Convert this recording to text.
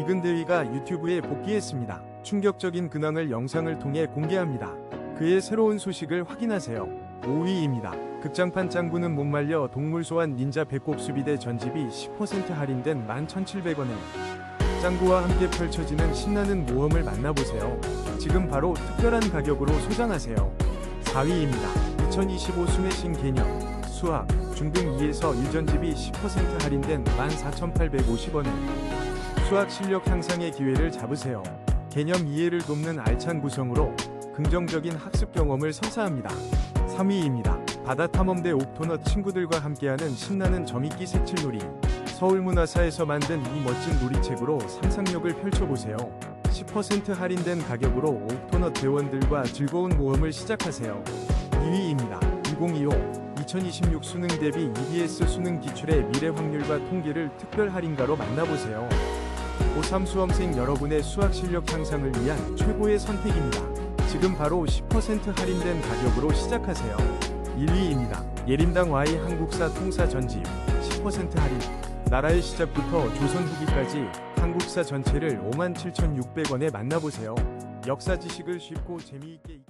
이근대위가 유튜브에 복귀했습니다. 충격적인 근황을 영상을 통해 공개합니다. 그의 새로운 소식을 확인하세요. 5위입니다. 극장판 짱구는 못 말려 동물소환 닌자 배꼽 수비대 전집이 10% 할인된 11,700원에 짱구와 함께 펼쳐지는 신나는 모험을 만나보세요. 지금 바로 특별한 가격으로 소장하세요. 4위입니다. 2025 수매신 개념 수학 중등 2에서 1전집이 10% 할인된 14,850원에 수학 실력 향상의 기회를 잡으세요. 개념 이해를 돕는 알찬 구성으로 긍정적인 학습 경험을 선사합니다. 3위입니다. 바다 탐험대 옥토넛 친구들과 함께하는 신나는 점입기 색칠놀이. 서울문화사에서 만든 이 멋진 놀이책으로 상상력을 펼쳐보세요. 10% 할인된 가격으로 옥토넛 대원들과 즐거운 모험을 시작하세요. 2위입니다. 2025 2026 수능 대비 EBS 수능 기출의 미래 확률과 통계를 특별 할인가로 만나보세요. 고3 수험생 여러분의 수학 실력 향상을 위한 최고의 선택입니다. 지금 바로 10% 할인된 가격으로 시작하세요. 1위입니다. 예림당 Y 한국사 통사 전집 10% 할인. 나라의 시작부터 조선 후기까지 한국사 전체를 57,600원에 만나보세요. 역사 지식을 쉽고 재미있게